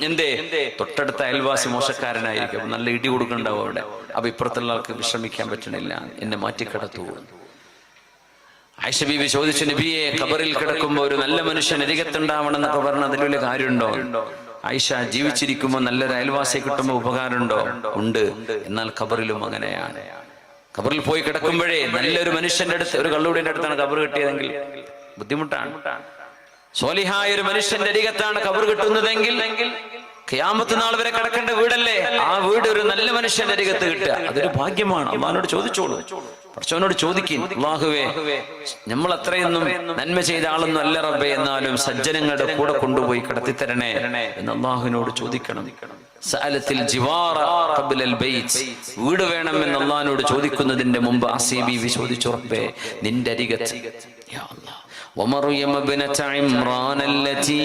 എന്തേ? തൊട്ടടുത്ത അയൽവാസി മോശക്കാരനായിരിക്കും. നല്ല ഇടി കൊടുക്കണ്ടാവും അവിടെ. അപ്പൊ ഇപ്പുറത്തുള്ള ആൾക്ക് വിശ്രമിക്കാൻ പറ്റണില്ല. എന്നെ മാറ്റിക്കിടത്തു. ആയിഷ ബീവി ചോദിച്ചു നബിയെ കബറിൽ കിടക്കുമ്പോ ഒരു നല്ല മനുഷ്യൻ അരികത്തുണ്ടാവണം എന്നൊക്കെ പറഞ്ഞ അതിൽ വലിയ കാര്യമുണ്ടോ? ആയിഷ ജീവിച്ചിരിക്കുമ്പോ നല്ലൊരു അയൽവാസിയെ കിട്ടുമ്പോ ഉപകാരമുണ്ടോ? ഉണ്ട്. എന്നാൽ കബറിലും അങ്ങനെയാണ്. കബറിൽ പോയി കിടക്കുമ്പോഴേ നല്ലൊരു മനുഷ്യന്റെ അടുത്ത് ഒരു കള്ളുകൂടിന്റെ അടുത്താണ് കബർ കിട്ടിയതെങ്കിൽ ബുദ്ധിമുട്ടാണ്. സോലിഹായ ഒരു മനുഷ്യന്റെ അരികത്താണ് കബർ കിട്ടുന്നതെങ്കിൽ ക്യാമത്ത് നാൾ വരെ കിടക്കേണ്ട വീടല്ലേ? ആ വീട് ഒരു നല്ല മനുഷ്യന്റെ അരികത്ത് കിട്ടുക. അതൊരു ഭാഗ്യമാണ്. അമ്മാനോട് ചോദിച്ചോളൂ. പഠിച്ചവനോട് ചോദിക്കും അള്ളാഹുവേ നമ്മൾ അത്രയൊന്നും നന്മ ചെയ്ത ആളൊന്നും അല്ല റബ്ബേ. എന്നാലും സജ്ജനങ്ങളുടെ കൂടെ കൊണ്ടുപോയി കിടത്തിത്തരണേ എന്ന് അള്ളാഹുവിനോട് ചോദിക്കണം. സഅലത്തിൽ ജിവാറ ഖബ്ലൽ വീട് വേണമെന്ന് അള്ളാഹിനോട് ചോദിക്കുന്നതിന്റെ മുമ്പ് ആസിബി ചോദിച്ചു റബ്ബേ നിന്റെ അരികത്ത്. യാ ومريم ابنة عمران التي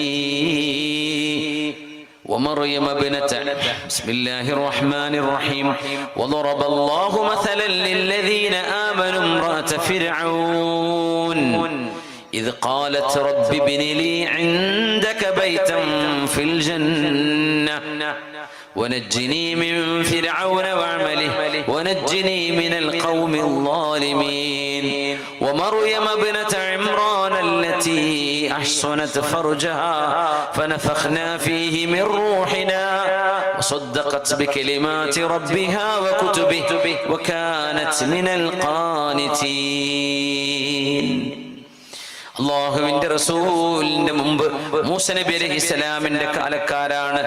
ومريم ابنة بسم الله الرحمن الرحيم. وضرب الله مثلا للذين آمنوا امرأة فرعون. إذ قالت رب ابن لي عندك بيتا في الجنة. ونجني من فرعون وعمله ونجني من القوم الظالمين. ومريم ابنة عمران التي أحصنت فرجها فنفخنا فيه من روحنا وصدقت بكلمات ربها وكتبه وكانت من القانتين. അള്ളാഹുവിന്റെ റസൂലിന്റെ മുമ്പ് മൂസ നബി അലൈഹി ഇസ്ലാമിന്റെ കാലക്കാരാണ്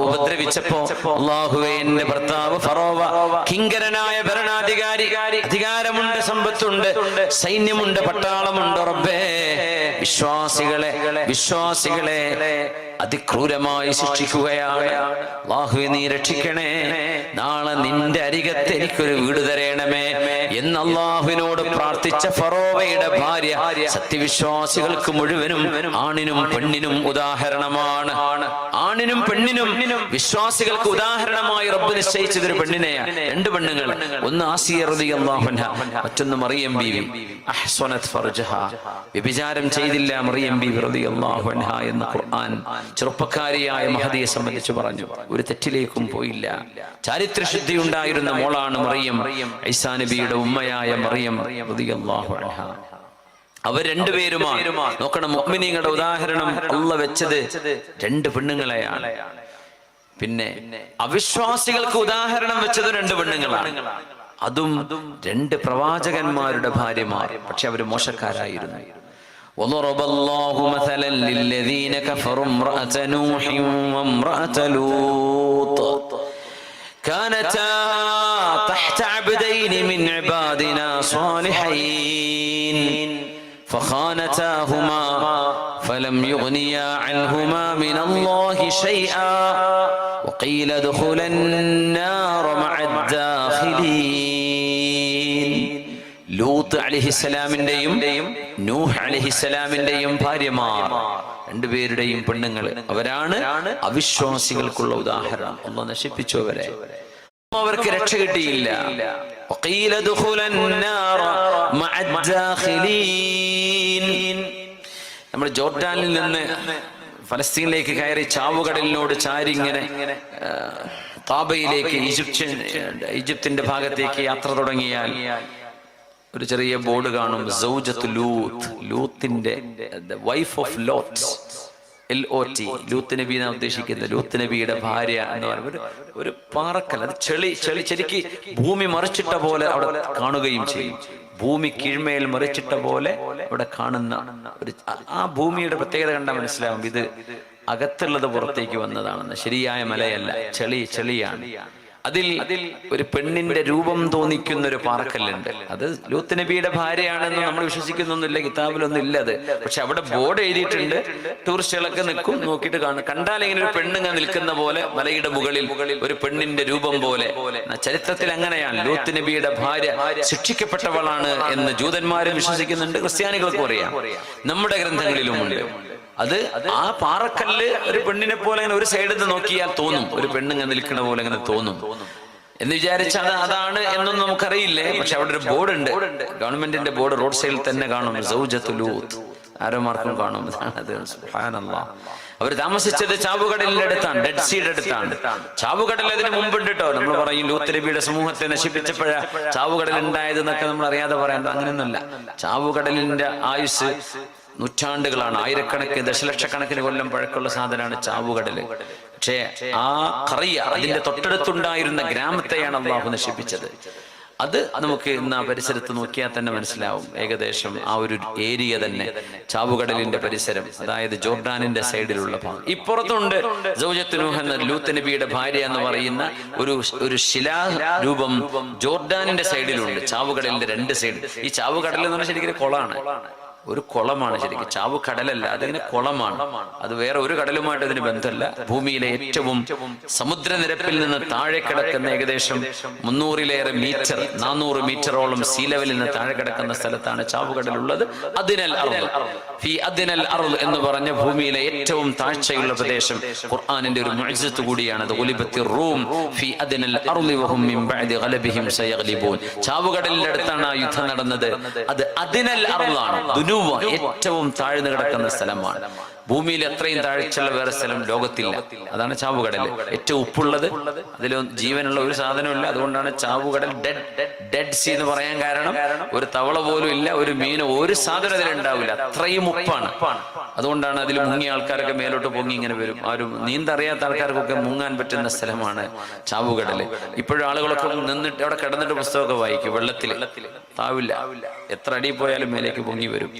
ഉപദ്രവിച്ചപ്പോ അള്ളാഹുവേ എന്റെ ഭർത്താവ് ഫറോവ കിങ്കരനായ ഭരണാധികാരി അധികാരമുണ്ട് സമ്പത്തുണ്ട് സൈന്യമുണ്ട് പട്ടാളമുണ്ട്. റബ്ബേ വിശ്വാസികളെ വിശ്വാസികളെ അതിക്രൂരമായി ശിക്ഷിക്കുകയാണ് അള്ളാഹുവെ നീ രക്ഷിക്കണേ. നാളെ നിന്റെ അരികത്ത് എനിക്കൊരു വീട് തരയണമേ എന്ന് അള്ളാഹുവിനോട് പ്രാർത്ഥിച്ച ഫറോവയുടെ ഭാര്യ സത്യവിശ്വാസികൾക്ക് മുഴുവനും ആണിനും പെണ്ണിനും ഉദാഹരണമാണ്. ആണിനും പെണ്ണിനും വിശ്വാസികൾക്ക് ഉദാഹരണമായി റബ്ബ് നിശ്ചയിച്ചതൊരു പെണ്ണിനെയാണ് രണ്ട് പെണ്ണുങ്ങൾ. ഒന്ന് ആസിയ അള്ളാഹുന മറ്റൊന്ന് മറിയം ബീവി. അഹ്സനത് ഫർജഹ. വ്യഭിചാരം ചെയ്തില്ല മറിയം ബീവി റളിയല്ലാഹു അള്ളാഹുന എന്ന് ഖുർആൻ ചെറുപ്പക്കാരിയായ മഹതിയെ സംബന്ധിച്ച് പറഞ്ഞു. ഒരു തെറ്റിലേക്കും പോയില്ല. ചാരിത്ര ശുദ്ധി ഉണ്ടായിരുന്ന മോളാണ് മറിയം. ഐസാ നബിയുടെ ഉമ്മയായ മറിയം അവർ രണ്ടുപേരുമാണ്. നോക്കണം മുഅ്മിനീങ്ങളുടെ ഉദാഹരണം അള്ള വെച്ചത് രണ്ട് പെണ്ണുങ്ങളെയാണ്. പിന്നെ അവിശ്വാസികൾക്ക് ഉദാഹരണം വെച്ചത് രണ്ട് പെണ്ണുങ്ങളാണ്. അതും രണ്ട് പ്രവാചകന്മാരുടെ ഭാര്യമാർ. പക്ഷെ അവർ മോശക്കാരായിരുന്നു. وضرب الله مثلا للذين كفروا امرأة نوح وامرأة لوط كانتا تحت عبدين من عبادنا صالحين فخانتاهما فلم يغنيا عنهما من الله شيئا وقيل ادخلا النار مع الداخلين ലൂത്ത് അലിഹിസ്സലാമിന്റെയും നൂഹ് അലഹിസലാമിന്റെയും ഭാര്യമാർ രണ്ടുപേരുടെയും പെണ്ണുങ്ങൾ അവരാണ് അവിശ്വാസികൾക്കുള്ള ഉദാഹരണം. ഒന്ന് നശിപ്പിച്ചു അവരെ അവർക്ക് രക്ഷ കിട്ടിയില്ല. നമ്മൾ ജോർഡാനിൽ നിന്ന് ഫലസ്തീനിലേക്ക് കയറി ചാവുകടലിനോട് ചാരി ഇങ്ങനെ താബയിലേക്ക് ഈജിപ്ഷ്യൻ ഈജിപ്തിന്റെ ഭാഗത്തേക്ക് യാത്ര തുടങ്ങിയാൽ ഒരു ചെറിയ ബോർഡ് കാണും. ലൂത്ത്. ലൂത്തിന്റെ wife of Lot L O T. ലൂത്ത് നബി എന്നാണ് ഉദ്ദേശിക്കുന്നത്? ലൂത്ത് നബിയുടെ ഭാര്യ എന്ന് പറയുന്നത് ഒരു പാറക്കൽ അത് ചെളി ചെളി ശരിക്ക് ഭൂമി മറിച്ചിട്ട പോലെ അവിടെ കാണുകയും ചെയ്യും. ഭൂമി കീഴ്മേൽ മറിച്ചിട്ട പോലെ അവിടെ കാണുന്ന ഒരു ആ ഭൂമിയുടെ പ്രത്യേകത കണ്ടാൽ മനസ്സിലാവും. ഇത് അകത്തുള്ളത് പുറത്തേക്ക് വന്നതാണെന്ന് ശരിയായ മലയല്ല. ചെളി ചെളിയാണ്. അതിൽ ഒരു പെണ്ണിന്റെ രൂപം തോന്നിക്കുന്ന ഒരു പാറക്കല്ലുണ്ട്. അത് ലൂത്ത് നബിയുടെ ഭാര്യയാണെന്ന് നമ്മൾ വിശ്വസിക്കുന്നൊന്നുമില്ല കിതാബിലൊന്നും ഇല്ല അത്. പക്ഷെ അവിടെ ബോർഡ് എഴുതിയിട്ടുണ്ട് ടൂറിസ്റ്റുകളൊക്കെ നിൽക്കും നോക്കിയിട്ട് കാണും. കണ്ടാൽ ഇങ്ങനെ ഒരു പെണ്ണുങ്ങ നിൽക്കുന്ന പോലെ മലയുടെ മുകളിൽ ഒരു പെണ്ണിന്റെ രൂപം പോലെ. ചരിത്രത്തിൽ അങ്ങനെയാണ്. ലൂത്ത് നബിയുടെ ഭാര്യ ശിക്ഷിക്കപ്പെട്ടവളാണ് എന്ന് ജൂതന്മാരും വിശ്വസിക്കുന്നുണ്ട് ക്രിസ്ത്യാനികൾക്കും അറിയാം. നമ്മുടെ ഗ്രന്ഥങ്ങളിലുമുണ്ട് അത് ആ പാറക്കല്ല് ഒരു പെണ്ണിനെ പോലെ അങ്ങനെ ഒരു സൈഡിൽ നിന്ന് നോക്കിയാൽ തോന്നും. ഒരു പെണ്ണിങ്ങനെ നിൽക്കുന്ന പോലെ അങ്ങനെ തോന്നും. എന്ന് വിചാരിച്ചാൽ അതാണ് എന്നൊന്നും നമുക്കറിയില്ലേ. പക്ഷെ അവിടെ ഒരു ബോർഡ് ഉണ്ട്. ഗവൺമെന്റിന്റെ ബോർഡ് റോഡ് സൈഡിൽ തന്നെ കാണും. ലൂത്ത്. ആരോമാർക്കും കാണും. അത്. അവർ താമസിച്ചത് ചാവുകടലിന്റെ അടുത്താണ്. ഡെഡ് സീയുടെ അടുത്താണ്. ചാവുകടൽ അതിന് മുമ്പുണ്ട് നമ്മൾ പറയും ലൂത്ത് നബിയുടെ സമൂഹത്തെ നശിപ്പിച്ചപ്പോഴ ചാവുകടൽ ഉണ്ടായത് എന്നൊക്കെ നമ്മൾ അറിയാതെ പറയാൻ അങ്ങനെയൊന്നുമല്ല. ചാവുകടലിന്റെ ആയുസ് നൂറ്റാണ്ടുകളാണ്. ആയിരക്കണക്കിന് ദശലക്ഷക്കണക്കിന് കൊല്ലം പഴക്കമുള്ള സാധനമാണ് ചാവുകടൽ. പക്ഷേ ആ കറിയ അതിന്റെ തൊട്ടടുത്തുണ്ടായിരുന്ന ഗ്രാമത്തെയാണ് അള്ളാഹു നശിപ്പിച്ചത്. അത് നമുക്ക് ഇന്ന് ആ പരിസരത്ത് നോക്കിയാൽ തന്നെ മനസ്സിലാവും. ഏകദേശം ആ ഒരു ഏരിയ തന്നെ ചാവുകടലിന്റെ പരിസരം അതായത് ജോർഡാനിന്റെ സൈഡിലുള്ള ഭാഗം. ഇപ്പുറത്തുണ്ട് എന്ന ലൂത്ത് നബിയുടെ ഭാര്യ എന്ന് പറയുന്ന ഒരു ഒരു ശിലാ രൂപം ജോർഡാനിന്റെ സൈഡിലുണ്ട് ചാവുകടലിന്റെ രണ്ട് സൈഡ്. ഈ ചാവുകടൽ എന്ന് പറഞ്ഞാൽ ശരിക്കും കൊളാണ്. ഒരു കുളമാണ് ശരിക്കും. ചാവ് കടലല്ല അതിങ്ങനെ കുളമാണ്? അത് വേറെ ഒരു കടലുമായിട്ട് അതിന് ബന്ധമല്ല. ഭൂമിയിലെ ഏറ്റവും സമുദ്രനിരപ്പിൽ നിന്ന് താഴെ കിടക്കുന്ന ഏകദേശം മുന്നൂറിലേറെ മീറ്റർ നാനൂറ് മീറ്ററോളം സീ ലെവലിൽ നിന്ന് താഴെ കിടക്കുന്ന സ്ഥലത്താണ് ചാവ് അതിനൽ അർൾ. ഫി അതിനൽ അർൾ എന്ന് പറഞ്ഞ ഭൂമിയിലെ ഏറ്റവും താഴ്ചയുള്ള പ്രദേശം ഖുർആാനിന്റെ ഒരു മഴസത്ത് കൂടിയാണ്. അതിനൽ ചാവുകടലിന്റെ അടുത്താണ് ആ യുദ്ധം നടന്നത്. അത് അതിനൽ അർളാണ്. ഏറ്റവും താഴ്ന്നു കിടക്കുന്ന സ്ഥലമാണ്. ഭൂമിയിൽ എത്രയും താഴ്ചയുള്ള വേറെ സ്ഥലം ലോകത്തില്ല. അതാണ് ചാവുകടൽ. ഏറ്റവും ഉപ്പുള്ളത് അതിൽ ജീവനുള്ള ഒരു സാധനമില്ല അതുകൊണ്ടാണ് ചാവുകടൽ ഡെഡ് ഡെഡ് സീ എന്ന് പറയാൻ കാരണം ഒരു തവള പോലും ഇല്ല ഒരു മീനോ ഒരു സാധനം അതിലുണ്ടാവില്ല അത്രയും ഉപ്പാണ്. അതുകൊണ്ടാണ് അതിൽ മുങ്ങിയ ആൾക്കാരൊക്കെ മേലോട്ട് പൊങ്ങി ഇങ്ങനെ വരും. ആരും നീന്തറിയാത്ത ആൾക്കാർക്കൊക്കെ മുങ്ങാൻ പറ്റുന്ന സ്ഥലമാണ് ചാവുകടൽ. ഇപ്പോഴും ആളുകളൊക്കെ നിന്നിട്ട് അവിടെ കിടന്നിട്ട് പുസ്തകമൊക്കെ വായിക്കും. വെള്ളത്തിൽ. താവില്ല. എത്ര അടി പോയാലും മേലേക്ക് പൊങ്ങി വരും.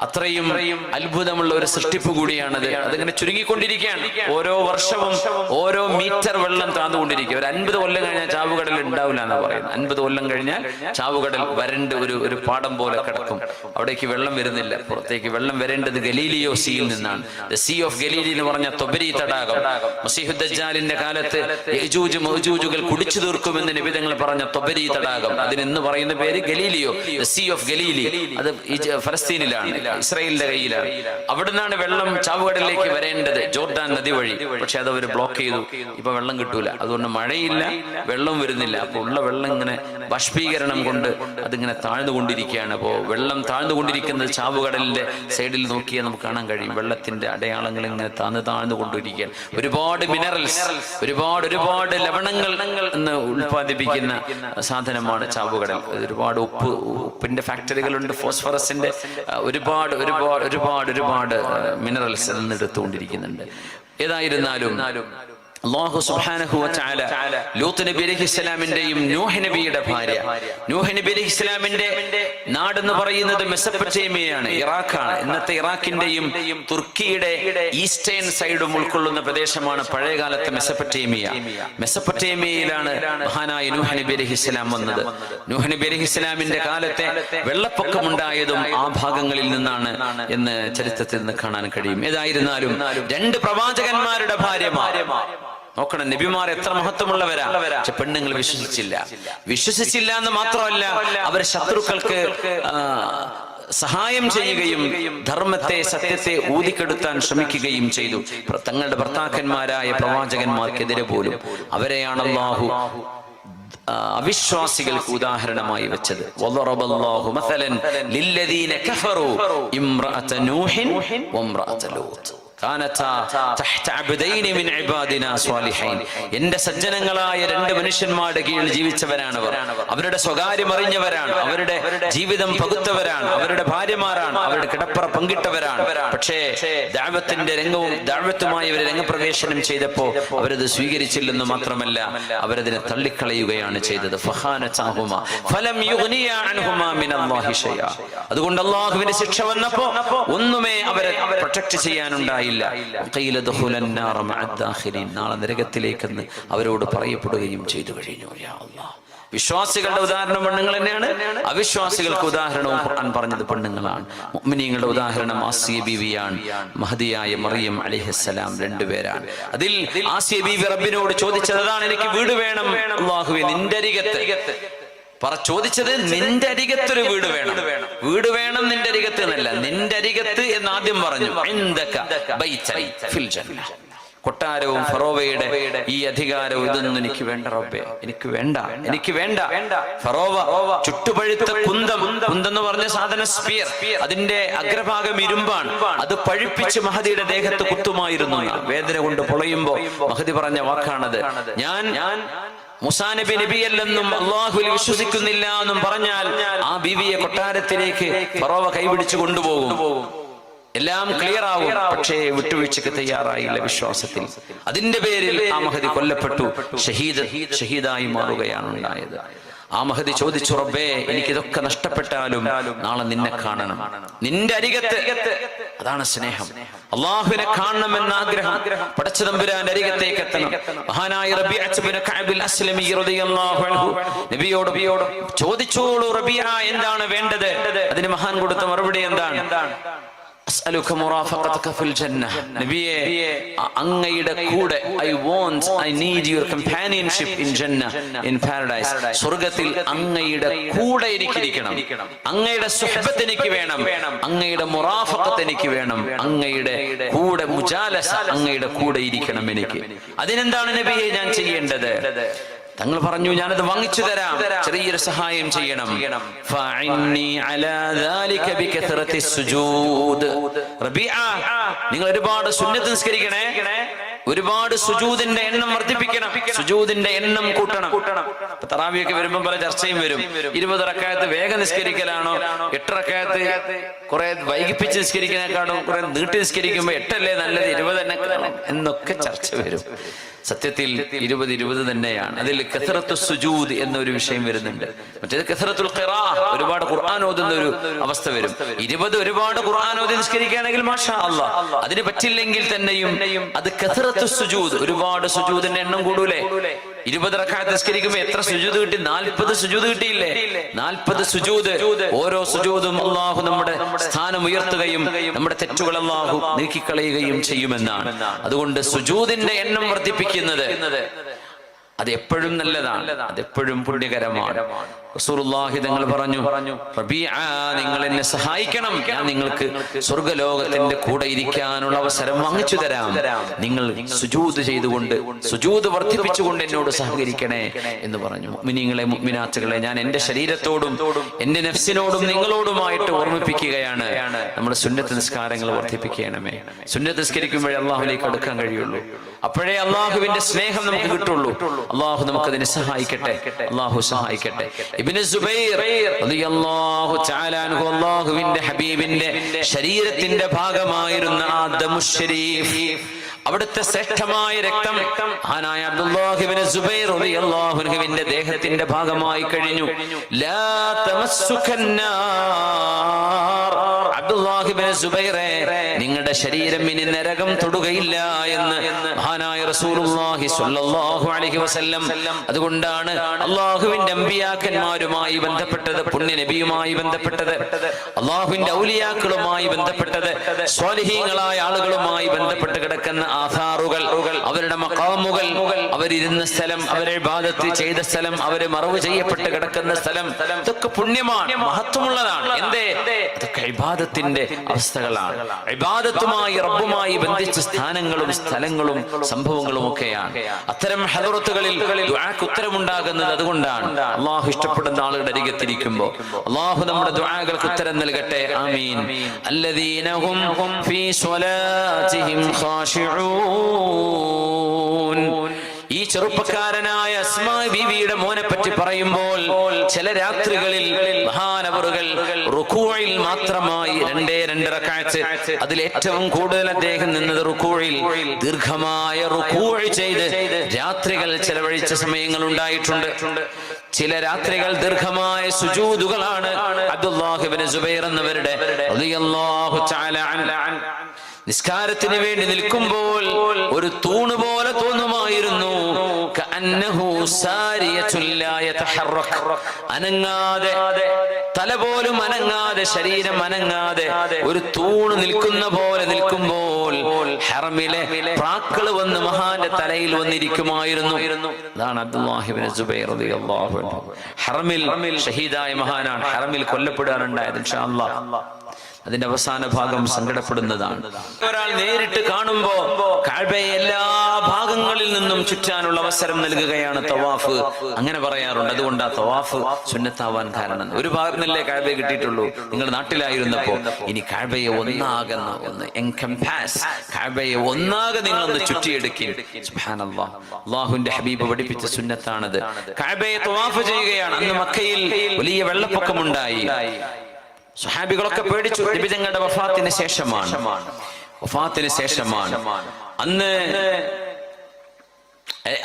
അത്രയും അത്ഭുതമുള്ള ഒരു സൃഷ്ടിപ്പ് കൂടിയാണത്. അതിങ്ങനെ ചുരുങ്ങിക്കൊണ്ടിരിക്കുകയാണ്. ഓരോ വർഷവും ഓരോ മീറ്റർ വെള്ളം താന്നുകൊണ്ടിരിക്കുക. ഒരു അൻപത് കൊല്ലം കഴിഞ്ഞാൽ ചാവുകടൽ ഉണ്ടാവില്ല എന്ന് പറയുന്നത്. അൻപത് കൊല്ലം കഴിഞ്ഞാൽ ചാവുകടൽ വരണ്ട് ഒരു ഒരു പാടം പോലെ കിടക്കും. അവിടേക്ക് വെള്ളം വരുന്നില്ല. പുറത്തേക്ക് വെള്ളം വരേണ്ടത് ഗലീലിയോ സിയിൽ നിന്നാണ്. സീ ഓഫ് ഗലീലി എന്ന് പറഞ്ഞ തൊബരി തടാകം. മസീഹുദ്ദാലിന്റെ കാലത്ത് യജൂജ് മഹജൂജുകൾ കുടിച്ചു തീർക്കുമെന്ന് നിബിധങ്ങൾ പറഞ്ഞ തൊബരി തടാകം. അതിനെന്ന് പറയുന്ന പേര് ഗലീലിയോ. സീ ഓഫ് ഗലീലി അത് ഈജ- ഫലസ്തീനിലാണ് ഇസ്രായേലിന്റെ കയ്യിലാണ്. അവിടുന്നാണ് വെള്ളം ചാവുകടലിലേക്ക് വരേണ്ടത് ജോർദാൻ നദി വഴി. പക്ഷെ അത് അവർ ബ്ലോക്ക് ചെയ്തു. ഇപ്പൊ വെള്ളം കിട്ടൂല. അതുകൊണ്ട് മഴയില്ല വെള്ളം വരുന്നില്ല. അപ്പൊ ഉള്ള വെള്ളം ഇങ്ങനെ ബാഷ്പീകരണം കൊണ്ട് അതിങ്ങനെ താഴ്ന്നുകൊണ്ടിരിക്കുകയാണ്. അപ്പോ വെള്ളം താഴ്ന്നുകൊണ്ടിരിക്കുന്നത് ചാവുകടലിന്റെ സൈഡിൽ നോക്കിയാൽ നമുക്ക് കാണാൻ കഴിയും. വെള്ളത്തിന്റെ അടയാളങ്ങൾ ഇങ്ങനെ താഴ്ന്നു താഴ്ന്നുകൊണ്ടിരിക്കുകയാണ്. ഒരുപാട് മിനറൽസ് ഒരുപാട് ഒരുപാട് ലവണങ്ങൾ എന്ന് ഉൽപ്പാദിപ്പിക്കുന്ന സാധനമാണ് ചാവുകടൽ. ഒരുപാട് ഉപ്പ് ഉപ്പിന്റെ ഫാക്ടറികളുണ്ട് ഫോസ്ഫറസിന്റെ ആ, ഒരുപാട് ഒരുപാട് ഒരുപാട് ഒരുപാട് മിനറൽസ് നിന്ന് എടുത്തുകൊണ്ടിരിക്കുന്നുണ്ട് ഏതായിരുന്നാലും അള്ളാഹു തആല ലൂത്ത് നബി അലൈഹിസ്സലാമിന്റെയും നൂഹ് നബിയുടെ ഭാര്യ. നൂഹ് നബി നാട് നാടെന്ന് പറയുന്നത് മെസ്സപ്പറ്റേമിയയാണ് ഇറാഖാണ്. ഇന്നത്തെ ഇറാഖിന്റെയും തുർക്കിയുടെ ഈസ്റ്റേൺ സൈഡും ഉൾക്കൊള്ളുന്ന പ്രദേശമാണ് പഴയകാലത്തെ മെസ്സപ്പറ്റേമിയ മെസ്സപ്പറ്റേമിയയിലാണ് മഹാനായ നൂഹ് നബി ഇസ്ലാം വന്നത്. നൂഹ് നബി അലൈഹിസ്സലാമിന്റെ കാലത്തെ വെള്ളപ്പൊക്കമുണ്ടായതും ആ ഭാഗങ്ങളിൽ നിന്നാണ് എന്ന് ചരിത്രത്തിൽ നിന്ന് കാണാൻ കഴിയും. ഏതായിരുന്നാലും രണ്ട് പ്രവാചകന്മാരുടെ ഭാര്യമാർ നോക്കണം. നബിമാർ എത്ര മഹത്വമുള്ളവരാ? പക്ഷെ പെണ്ണുങ്ങൾ വിശ്വസിച്ചില്ല. വിശ്വസിച്ചില്ല എന്ന് മാത്രമല്ല അവർ ശത്രുക്കൾക്ക് സഹായം ചെയ്യുകയും ധർമ്മത്തെ സത്യത്തെ ഊതിക്കെടുത്താൻ ശ്രമിക്കുകയും ചെയ്തു. തങ്ങളുടെ ഭർത്താക്കന്മാരായ പ്രവാചകന്മാർക്കെതിരെ പോലും അവരെയാണ് അള്ളാഹു അവിശ്വാസികൾക്ക് ഉദാഹരണമായി വെച്ചത്. ലില്ലദീന കഫറു ഇംറഅത നൂഹിൻ വംറഅത ലൂത്ത്. എന്റെ സജ്ജനങ്ങളായ രണ്ട് മനുഷ്യന്മാരുടെ കീഴിൽ ജീവിച്ചവരാണ് അവർ അവരുടെ സ്വകാര്യം അറിഞ്ഞവരാണ്. അവരുടെ ജീവിതം പകുത്തവരാണ്. അവരുടെ ഭാര്യമാരാണ്. അവരുടെ കിടപ്പറ പങ്കിട്ടവരാണ്. പക്ഷേ ദാവത്തിന്റെ രംഗവും ദാവത്തുമായി അവർ രംഗപ്രവേശനം ചെയ്തപ്പോ അവരത് സ്വീകരിച്ചില്ലെന്ന് മാത്രമല്ല അവരതിനെ തള്ളിക്കളയുകയാണ് ചെയ്തത്. അതുകൊണ്ട് അള്ളാഹുവിന്റെ ശിക്ഷ വന്നപ്പോ ഒന്നുമേ അവരെ പ്രൊട്ടക്ട് ചെയ്യാനുണ്ടായില്ല. ദാഖിലീൻ. നാളെ നരകത്തിലേക്കെന്ന് അവരോട് പറയപ്പെടുകയും ചെയ്തു കഴിഞ്ഞു. വിശ്വാസികളുടെ ഉദാഹരണം പെണ്ണുങ്ങൾ തന്നെയാണ്. അവിശ്വാസികൾക്ക് ഉദാഹരണവും ഖുർആൻ പറഞ്ഞത് പെണ്ണുങ്ങളാണ്. മുഅ്മിനീങ്ങളുടെ ഉദാഹരണം ആസിയ ബീവിയാണ്. മഹദിയായ മറിയം അലൈഹിസ്സലാം രണ്ടുപേരാണ് അതിൽ ആസിയ ബീവി റബ്ബിനോട് ചോദിച്ചതാണ് എനിക്ക് വീട് വേണം? അള്ളാഹുവെ നിന്റെ അരികത്ത്. പറ ചോദിച്ചത് നിന്റെ അരികത്തൊരു വീട് വേണം. വീട് വേണം. നിന്റെ അരികത്ത് എന്നല്ല നിന്റെ അരികത്ത് എന്ന് ആദ്യം പറഞ്ഞു. കൊട്ടാരവും ഫറോവയുടെ ഈ അധികാരവും ഇതൊന്നും എനിക്ക് വേണ്ട റബ്ബേ. എനിക്ക് വേണ്ട. എനിക്ക് വേണ്ട. ഫറോവ ചുട്ടുപഴുത്ത കുന്തം. കുന്തെന്ന് പറഞ്ഞ സാധന സ്പിയർ. അതിന്റെ അഗ്രഭാഗം ഇരുമ്പാണ്. അത് പഴുപ്പിച്ച് മഹദിയുടെ ദേഹത്ത് കുത്തുമായിരുന്നു. വേദന കൊണ്ട് പൊളയുമ്പോ മഹദി പറഞ്ഞ വാക്കാണത്. ഞാൻ ഞാൻ മുസാ നബി നബിയല്ലെന്നും അള്ളാഹു വിശ്വസിക്കുന്നില്ല എന്നും പറഞ്ഞാൽ ആ ബിവിയെ കൊട്ടാരത്തിലേക്ക് ഫറോവ കൈപിടിച്ചു കൊണ്ടുപോകും. എല്ലാം ക്ലിയർ ആവും. പക്ഷേ വിട്ടുവീഴ്ചക്ക് തയ്യാറായില്ല വിശ്വാസത്തിൽ. അതിന്റെ പേരിൽ ആ മഹതി കൊല്ലപ്പെട്ടു. ഷഹീദ് ഷഹീദായി മാറുകയാണ് ഉണ്ടായത്. ആ മഹതി ചോദിച്ചു റബ്ബേ എനിക്കിതൊക്കെ നഷ്ടപ്പെട്ടാലും നാളെ നിന്നെ കാണണം. നിന്റെ അരികത്ത് അതാണ് സ്നേഹം. അള്ളാഹുവിനെ കാണണം എന്ന ആഗ്രഹം പടച്ചതമ്പുരാന്റെ അരികത്തേക്ക് എത്തണം. മഹാനായ അസ്ലമി നബിയോട് ചോദിച്ചോളൂ റബീഅ എന്താണ് വേണ്ടത്? അതിന് മഹാൻ കൊടുത്ത മറുപടി എന്താണ്? നബിയെ അങ്ങയുടെ കൂടെ I want I need your companionship in ജന്ന ഇൻ പാരഡൈസ് സ്വർഗത്തിൽ അങ്ങയുടെ കൂടെ എനിക്കിരിക്കണം അങ്ങയുടെ സുഹബത്ത് എനിക്ക് വേണം. അങ്ങയുടെ മുറാഫഖത്ത് എനിക്ക് വേണം. അങ്ങയുടെ കൂടെ മുജാലസ അങ്ങയുടെ കൂടെ ഇരിക്കണം എനിക്ക്. അതിനെന്താണ് നബിയെ ഞാൻ ചെയ്യേണ്ടത്? തങ്ങൾ പറഞ്ഞു ഞാനത് വാങ്ങിച്ചു തരാം. ചെറിയൊരു സഹായം ചെയ്യണം. നിങ്ങൾ ഒരുപാട് സുന്നത്ത് നിസ്കരിക്കണേ. ഒരുപാട് സുജൂതിന്റെ എണ്ണം വർദ്ധിപ്പിക്കണം. സുജൂതിന്റെ എണ്ണം കൂട്ടണം. തറാവിയൊക്കെ വരുമ്പോൾ പല ചർച്ചയും വരും. ഇരുപത് റക്കായത്ത് വേഗം നിസ്കരിക്കലാണോ? എട്ട് റക്കായത്ത് കുറെ വൈകിപ്പിച്ച് നിസ്കരിക്കുന്നേക്കാളും കുറെ നീട്ടി നിസ്കരിക്കുമ്പോ എട്ടല്ലേ നല്ലത്? ഇരുപത് എന്നൊക്കെ ചർച്ച വരും. സത്യത്തിൽ ഇരുപത് ഇരുപത് തന്നെയാണ്. അതിൽ കസറത്തു സുജൂദ് എന്നൊരു വിഷയം വരുന്നുണ്ട്. മറ്റേത് കസറത്തുൽ ഒരുപാട് ഖുർആൻ ഓതുന്ന ഒരു അവസ്ഥ വരും. ഇരുപത് ഒരുപാട് ഖുർആൻ ഓതി നിസ്കരിക്കുകയാണെങ്കിൽ മാഷാ അതിന് പറ്റില്ലെങ്കിൽ തന്നെയും അത് കസറത്തു സുജൂദ് ഒരുപാട് സുജൂദിന്റെ എണ്ണം കൂടൂലേ? ഇരുപത് റക്കാത്ത് നിസ്കരിക്കുമ്പോ എത്ര സുജൂത് കിട്ടി? നാൽപ്പത് സുജൂത് കിട്ടിയില്ലേ? നാൽപ്പത് സുജൂത്. ഓരോ സുജൂതും അള്ളാഹു നമ്മുടെ സ്ഥാനം ഉയർത്തുകയും നമ്മുടെ തെറ്റുകൾ അള്ളാഹു നീക്കിക്കളയുകയും ചെയ്യുമെന്നാണ്. അതുകൊണ്ട് സുജൂതിന്റെ എണ്ണം വർദ്ധിപ്പിക്കുന്നത് അത് എപ്പോഴും നല്ലതാണ്. അതെപ്പോഴും പുണ്യകരമാണ്. റസൂലുള്ളാഹി തങ്ങൾ പറഞ്ഞു റബീഅ നിങ്ങൾ എന്നെ സഹായിക്കണം. ഞാൻ നിങ്ങൾക്ക് സ്വർഗലോകത്തിന്റെ കൂടെ ഇരിക്കാനുള്ള അവസരം വാങ്ങിച്ചു തരാം. നിങ്ങൾ സുജൂദ് ചെയ്തുകൊണ്ട് സുജൂദ് വർദ്ധിപ്പിച്ചുകൊണ്ട് എന്നോട് സഹകരിക്കണേ എന്ന് പറഞ്ഞു. മിനിങ്ങളെ മുഅ്മിനാത്തുകളെ ഞാൻ എന്റെ ശരീരത്തോടും എന്റെ നെഫ്സിനോടും നിങ്ങളോടുമായിട്ട് ഓർമ്മിപ്പിക്കുകയാണ്. നമ്മുടെ സുന്നത്ത് നിസ്കാരങ്ങൾ വർദ്ധിപ്പിക്കണമേ സുന്നത്ത് നിസ്കരിക്കുമ്പോഴേ അള്ളാഹുലേക്ക് അടുക്കാൻ കഴിയുള്ളൂ. അപ്പോഴേ അള്ളാഹുവിന്റെ സ്നേഹം നമുക്ക് കിട്ടുള്ളൂ. അള്ളാഹു നമുക്ക് അതിനെ സഹായിക്കട്ടെ. അള്ളാഹു സഹായിക്കട്ടെ. ഹബീബിന്റെ ശരീരത്തിന്റെ ഭാഗമായിരുന്ന ആ ദമുശരീഫ് അവിടുത്തെ ശ്രേഷ്ഠമായ രക്തം അബ്ദുല്ലാഹിബിന്റെ അബ്ദുല്ലാഹിബിന് സുബൈർ ദേഹത്തിന്റെ ഭാഗമായി കഴിഞ്ഞു. ലാ തമസ്സുകന്നാർ നിങ്ങളുടെ ശരീരം ഇനി നരകം തൊടുകയില്ല എന്ന് മഹാനായ റസൂലുള്ളാഹി സ്വല്ലല്ലാഹു അലൈഹി വസല്ലം അതുകൊണ്ടാണ് അള്ളാഹുവിന്റെ അമ്പിയാക്കന്മാരുമായി ബന്ധപ്പെട്ടത് പുണ്യ നബിയുമായി ബന്ധപ്പെട്ടത് അള്ളാഹുവിന്റെ ഔലിയാക്കളുമായി ബന്ധപ്പെട്ടത് സ്വാലിഹീങ്ങളായ ആളുകളുമായി ബന്ധപ്പെട്ട് കിടക്കുന്ന ആധാറുകൾ അവരുടെ മക്കാമുകൾ അവരിരുന്ന സ്ഥലം അവരെ ബാധത്ത് ചെയ്ത സ്ഥലം അവർ മറവ് ചെയ്യപ്പെട്ട് കിടക്കുന്ന സ്ഥലം ഇതൊക്കെ പുണ്യമാണ് മഹത്വമുള്ളതാണ്. എന്തേ? അതൊക്കെ ഇബാദത്തിന്റെ അവസ്ഥകളാണ്. ഇബാദത്തുമായി റബ്ബുമായി ബന്ധിച്ച സ്ഥാനങ്ങളും സ്ഥലങ്ങളും സംഭവങ്ങളും ഒക്കെയാണ്. അത്തരം ഹലറത്തുകളിൽ ഉത്തരമുണ്ടാകുന്നത് അതുകൊണ്ടാണ്. അള്ളാഹു ഇഷ്ടപ്പെടുന്ന ആളുകളുടെ അരികത്തിരിക്കുമ്പോ അള്ളാഹു നമ്മുടെ ദുആകൾക്ക് ഉത്തരം നൽകട്ടെ. ആമീൻ. ഫീ സ്വലാത്തിഹിം ഈ ചെറുപ്പക്കാരനായ അസ്മാ ബീവിയുടെ മോനെ പറ്റി പറയുമ്പോൾ ചില രാത്രികളിൽ മഹാനവറുകൾ റുക്കൂഴിൽ മാത്രമായി രണ്ടേ രണ്ടര കാഴ്ച അതിൽ ഏറ്റവും കൂടുതൽ അദ്ദേഹം നിന്നത് റുക്കൂഴിൽ ദീർഘമായ റുക്കൂഴി ചെയ്ത് രാത്രികൾ ചെലവഴിച്ച സമയങ്ങൾ ഉണ്ടായിട്ടുണ്ട്. ചില രാത്രികൾ ദീർഘമായ സുജൂതുകളാണ്. അബ്ദുല്ലാഹിബിന് സുബൈർ എന്നവരുടെ നിസ്കാരത്തിന് വേണ്ടി നിൽക്കുമ്പോൾ ഒരു തൂണ് പോലെ തോന്നുമായിരുന്നു. അനങ്ങാതെ തല പോലും അനങ്ങാതെ ശരീരം അനങ്ങാതെ ഒരു തൂണ് നിൽക്കുന്ന പോലെ നിൽക്കുമ്പോൾ ഹറമിലെ പ്രാക്കൾ വന്ന് മഹാന്റെ തലയിൽ വന്നിരിക്കുമായിരുന്നു. അതാണ് അബ്ദുല്ലാഹിബിൻ സുബൈർ റളിയല്ലാഹു അൻഹു. ഹറമിൽ ഷഹീദായ മഹാനാണ്. ഹറമിൽ കൊല്ലപ്പെടാനുണ്ടായത് ഇൻഷാ അല്ലാഹ് അതിന്റെ അവസാന ഭാഗം സങ്കടപ്പെടുന്നതാണ്. ഒരാൾ നേരിട്ട് കാണുമ്പോ കാഴ്ബയെ എല്ലാ നിന്നും ചുറ്റാനുള്ള അവസരം നൽകുകയാണ് തവാഫ്. അങ്ങനെ പറയാറുണ്ട്. അതുകൊണ്ട് ആ തവാഫ് സുന്നത്താവാൻ കാരണം. ഒരു ഭാഗത്തുനിന്നല്ലേ കാഴ്ബയെ കിട്ടിയിട്ടുള്ളൂ. നിങ്ങൾ നാട്ടിലായിരുന്നപ്പോ ഇനി കാഴ്ബയെ ഒന്നാകുന്ന ഒന്ന് എൻകംപാസ് കാഴ്ബയെ ഒന്നാകെ നിങ്ങളൊന്ന് ചുറ്റിയെടുക്കും അള്ളാഹുന്റെ ഹബീബ് പഠിപ്പിച്ച സുന്നത്താണത്. കാഴ്ബയെ തവാഫ് ചെയ്യുകയാണ്. അന്ന് മക്കയിൽ വലിയ വെള്ളപ്പൊക്കമുണ്ടായി. സുഹാബികളൊക്കെ പേടിച്ചു. വിഭജങ്ങളുടെ വഫാത്തിന് ശേഷമാണ്. വഫാത്തിന് ശേഷമാണ്. അന്ന്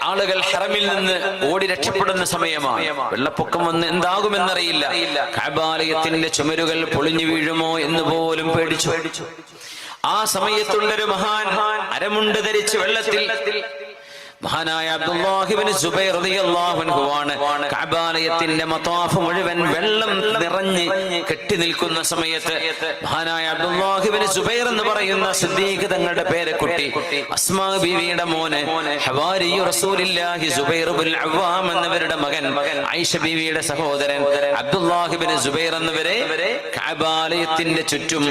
ആളുകൾ ഹറമിൽ നിന്ന് ഓടി രക്ഷപ്പെടുന്ന സമയമാണ്. വെള്ളപ്പൊക്കം വന്ന് എന്താകുമെന്നറിയില്ല. കാബാലയത്തിന്റെ ചുമരുകൾ പൊളിഞ്ഞു വീഴുമോ എന്ന് പോലും പേടിച്ചു. ആ സമയത്തുള്ളൊരു മഹാൻ അരമുണ്ട് ധരിച്ച് വെള്ളത്തിൽ മഹാനായ അബ്ദുല്ലാഹിബിന് സുബൈർ റളിയല്ലാഹു അൻഹുവാണ്. കഅബാലയത്തിന്റെ മതാഫ് മുഴുവൻ വെള്ളം നിറഞ്ഞ് കെട്ടി നിൽക്കുന്ന സമയത്ത് മഹാനായ അബ്ദുല്ലാഹിബിന് സുബൈർ എന്ന് പറയുന്ന സിദ്ദീഖ് തങ്ങളുടെ പേരക്കുട്ടി അസ്മാ ബീവിയുടെ മോന് ഹവാരി റസൂലില്ലാഹി സുബൈർ ബിൻ അവ്വാം എന്നവരുടെ മകൻ ഐഷ ബീവിയുടെ സഹോദരൻ അബ്ദുല്ലാഹിബിന് സുബൈർ എന്നിവരെ കഅബാലയത്തിന്റെ ചുറ്റും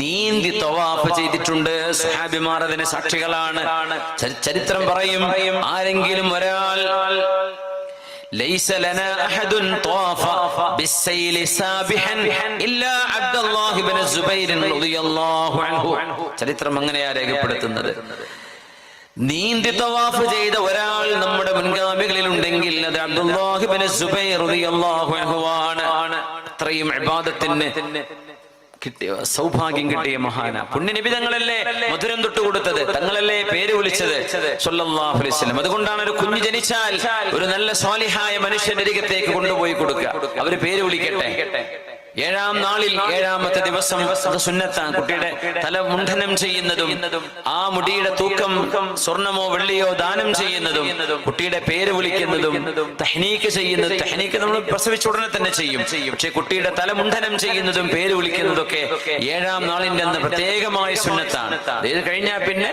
നീന്തി തവാഫ് ചെയ്തിട്ടുണ്ട്. സഹാബിമാർ അതിന് സാക്ഷികളാണ്. ചരിത്രം പറയും ആരെങ്കിലും ഒരാൾ ليس لنا أحد طاف بالسيل سابحا إلا عبد الله بن الزبير رضي الله عنه ചരിത്രം അങ്ങനെയാ രേഖപ്പെടുത്തുന്നത് നീന്തി തവാഫ് ചെയ്ത ഒരാൾ നമ്മുടെ മുൻഗാമികളിൽ ഉണ്ടെങ്കിൽ അത് അബ്ദുല്ലാഹിബിന് സുബൈർ റളിയല്ലാഹു അൻഹു ആണ് അത്രയും ഇബാദത്തിന് കിട്ടിയ സൗഭാഗ്യം കിട്ടിയ മഹാന. പുണ്യനബി തങ്ങളല്ലേ മധുരം തൊട്ട് കൊടുത്തത് തങ്ങളല്ലേ പേര് വിളിച്ചത്. അതുകൊണ്ടാണ് ഒരു കുഞ്ഞു ജനിച്ചാൽ ഒരു നല്ല സ്വാലിഹായ മനുഷ്യന്റെ അരികത്തേക്ക് കൊണ്ടുപോയി കൊടുക്കുക. അവർ പേര് വിളിക്കട്ടെ. ഏഴാം നാളിൽ ഏഴാമത്തെ ദിവസം സുന്നത്താ കുട്ടിയുടെ തല മുണ്ഡനം ചെയ്യുന്നതും ആ മുടിയുടെ തൂക്കം സ്വർണമോ വെള്ളിയോ ദാനം ചെയ്യുന്നതും കുട്ടിയുടെ പേര് വിളിക്കുന്നതും തഹ്നീക്ക് ചെയ്യുന്നത്. തഹ്നീക്ക് നമ്മൾ പ്രസവിച്ച ഉടനെ തന്നെ ചെയ്യും. പക്ഷെ കുട്ടിയുടെ തല മുണ്ഡനം ചെയ്യുന്നതും പേര് വിളിക്കുന്നതൊക്കെ ഏഴാം നാളിന്റെ അന്ന് പ്രത്യേകമായ സുന്നത്താണ്. ഇത് കഴിഞ്ഞാൽ പിന്നെ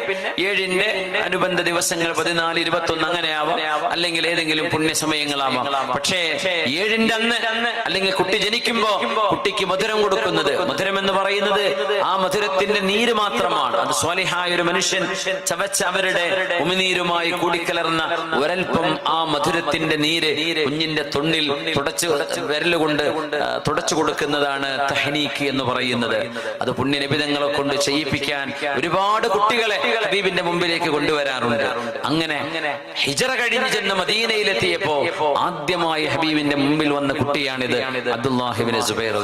ഏഴിന്റെ അനുബന്ധ ദിവസങ്ങൾ പതിനാല് ഇരുപത്തി ഒന്ന് അങ്ങനെ ആവാം അല്ലെങ്കിൽ ഏതെങ്കിലും പുണ്യസമയങ്ങളാവാം. പക്ഷേ ഏഴിന്റെ അന്ന് അല്ലെങ്കിൽ കുട്ടി ജനിക്കുമ്പോ കുട്ടിക്ക് മധുരം കൊടുക്കുന്നത്. മധുരം എന്ന് പറയുന്നത് ആ മധുരത്തിന്റെ നീര് മാത്രമാണ്. അത് സ്വാലിഹായ ഒരു മനുഷ്യൻ ചവച്ച അവരുടെ ഉമിനീരുമായി കൂടിക്കലർന്ന ഒരൽപ്പം ആ മധുരത്തിന്റെ നീര് കുഞ്ഞിന്റെ തൊണ്ണിൽ തുടച്ചു വിരലുകൊണ്ട് തുടച്ചു കൊടുക്കുന്നതാണ് തഹനീക്ക് എന്ന് പറയുന്നത്. അത് പുണ്യനിബിധങ്ങളെ കൊണ്ട് ചെയ്യിപ്പിക്കാൻ ഒരുപാട് കുട്ടികളെ ഹബീബിന്റെ മുമ്പിലേക്ക് കൊണ്ടുവരാറുണ്ട്. അങ്ങനെ ഹിജറ കഴിഞ്ഞു ചെന്ന് മദീനയിലെത്തിയപ്പോ ആദ്യമായി ഹബീബിന്റെ മുമ്പിൽ വന്ന കുട്ടിയാണിത് അബ്ദുല്ലാഹിബിന് സുബൈർ